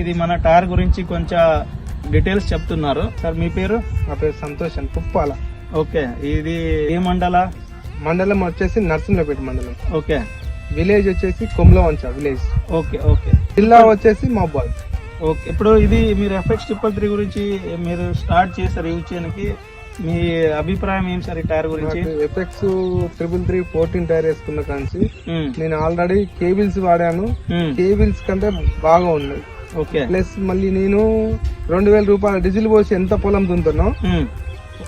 ఇది మన టైర్ గురించి కొంచెం డీటెయిల్స్ చెప్తున్నారు. సార్ మీ పేరు? నా పేరు సంతోష్ అని కుప్పాల. ఓకే ఇది ఏ మండల? మండలం వచ్చేసి నరసింహపేట మండలం. ఓకే. విలేజ్ వచ్చేసి కొమ్లవంచ విలేజ్. Okay okay. జిల్లా వచ్చేసి మహబాద్ ఓకే ఇప్పుడు ఇది మీరు ఎఫ్ఎక్స్ ట్రిపుల్ త్రీ గురించి మీరు స్టార్ట్ చేశారు యూజ్ చేయడానికి మీ అభిప్రాయం ఏం సార్ ఈ టైర్ గురించి? FX triple three fourteen tyre వేసుకున్న కాంచి ఉమ్, నేను ఆల్రెడీ కేబిల్స్ వాడాను. కేబిల్స్ కంటే బాగా ఉన్నాయి. ప్లస్ మళ్ళీ నేను రెండు వేల రూపాయల డీజిల్ పోసి ఎంత పొలం దుంతానో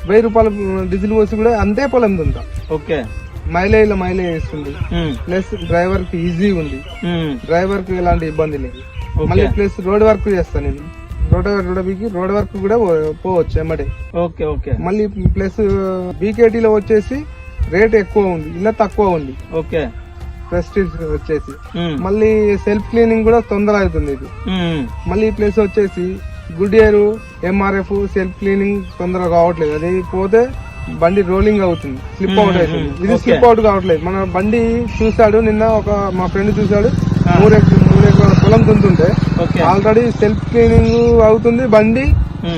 వెయ్యి రూపాయల డీజిల్ పోసి కూడా అంతే పొలం దుంతా ఓకే. మైలేజ్ మైలేజ్ ఇస్తుంది ప్లస్ డ్రైవర్కి ఈజీ ఉంది. డ్రైవర్కి ఎలాంటి ఇబ్బంది లేదు. మళ్ళీ ప్లస్ రోడ్ వర్క్ చేస్తాను నేను. రోడ్ రోడ్కి రోడ్ వర్క్ కూడా పోవచ్చు ఎమ్మటే ఓకే ఓకే. మళ్ళీ ప్లస్ బీకేటీలో వచ్చేసి రేట్ ఎక్కువ ఉంది. ఇలా తక్కువ ఉంది. ఓకే. ప్రెస్టీజ్ వచ్చేసి. మళ్ళీ సెల్ఫ్ క్లీనింగ్ కూడా తొందర అవుతుంది ఇది. మళ్ళీ ప్లస్ వచ్చేసి గుడ్ ఎంఆర్ఎఫ్ సెల్ఫ్ క్లీనింగ్ తొందరగా కావట్లేదు. అది పోతే బండి రోలింగ్ అవుతుంది. స్లిప్ అవుట్ అవుతుంది. ఇది. స్లిప్ అవుట్ కావట్లేదు. మన బండి చూసాడు నిన్న ఒక మా ఫ్రెండ్ చూసాడు. మూడు మూడు ఎకరాల పొలం తుంటుంటే ఆల్రెడీ సెల్ఫ్ క్లీనింగ్ అవుతుంది బండి.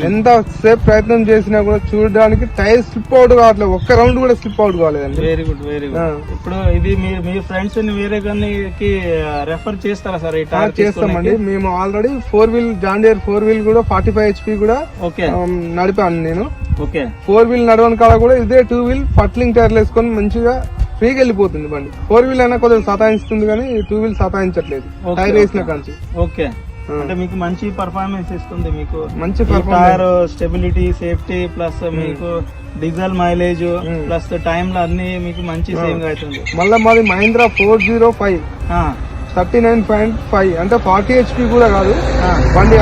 ఎంత సేపు ప్రయత్నం చేసినా కూడా చూడడానికి టైర్ స్లిప్ అవుట్ కావట్లేదు. ఒక్క రౌండ్ కూడా స్లిప్ అవుట్ కాలేదండి. Very good very. గుడ్ ఇప్పుడు ఇది మీ ఫ్రెండ్స్ వేరే గన్నికి రెఫర్ చేస్తారా సార్ ఈ టైర్ చేస్తామండి. మేము already four wheel John Deere four wheel కూడా ఫార్టీ ఫైవ్ హెచ్పి కూడా ఓకే ఆ, నడిపాను నేను. ఓకే ఫోర్ వీల్ నడవని కాడ కూడా ఇదే టూ వీల్ ఫట్లింగ్ టైర్లు వేసుకొని మంచిగా ఫ్రీగా వెళ్ళిపోతుంది బండి. ఫోర్ వీల్ అయినా కొద్దిగా సతాయిస్తుంది కానీ టూ వీల్ సతాయించట్లేదు. టైర్ వేసిన. కాంచి. ఓకే. అంటే మీకు మంచి పర్ఫార్మెన్స్ ఇస్తుంది మీకు. మంచి tyre performance stability safety plus మీకు డీజిల్ మైలేజ్. ప్లస్ టైం లో అన్ని మీకు మంచి సేవింగ్ అవుతుంది. మళ్ళీ మాది Mahindra four zero five thirty nine point five అంటే ఫార్టీ హెచ్పి కూడా కాదు. బండి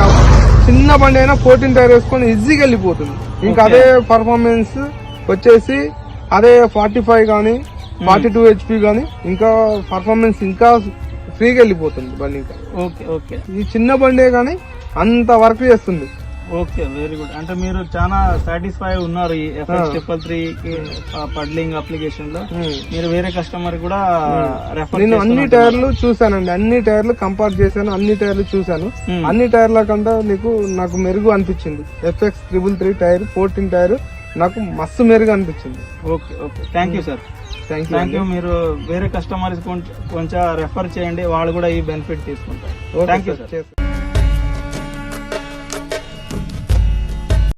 చిన్న బండి అయినా ఫోర్టీన్ టైర్ వేసుకొని ఈజీగా వెళ్ళిపోతుంది. ఇంకా. అదే పర్ఫార్మెన్స్ వచ్చేసి అదే ఫార్టీ ఫైవ్ కానీ ఫార్టీ టూ హెచ్పి కానీ ఇంకా పర్ఫార్మెన్స్ ఇంకా ఫ్రీగా వెళ్ళిపోతుంది బండి ఇంకా. Okay okay. ఈ చిన్న బండే కానీ అంత వర్క్ చేస్తుంది. ఓకే వెరీ గుడ్ అంటే మీరు చాలా సాటిస్ఫై ఉన్నారు ఈ ఎఫ్ఎక్స్ ట్రిపుల్ త్రీ పడ్లింగ్ అప్లికేషన్లో. ఉమ్. మీరు వేరే కస్టమర్ కూడా రెఫర్ నేను అన్ని టైర్లు చూసానండి అన్ని టైర్లు కంపేర్ చేశాను అన్ని టైర్లు చూసాను Hmm. అన్ని టైర్ల కంటే నీకు నాకు మెరుగు అనిపించింది. FX triple three tyre fourteen tyre నాకు మస్తు మెరుగు అనిపించింది. Okay okay. Thank you sir thank you thank you మీరు వేరే కస్టమర్స్ కొంచెం రెఫర్ చేయండి. వాళ్ళు కూడా ఈ బెనిఫిట్ తీసుకుంటారు. Thank you sir.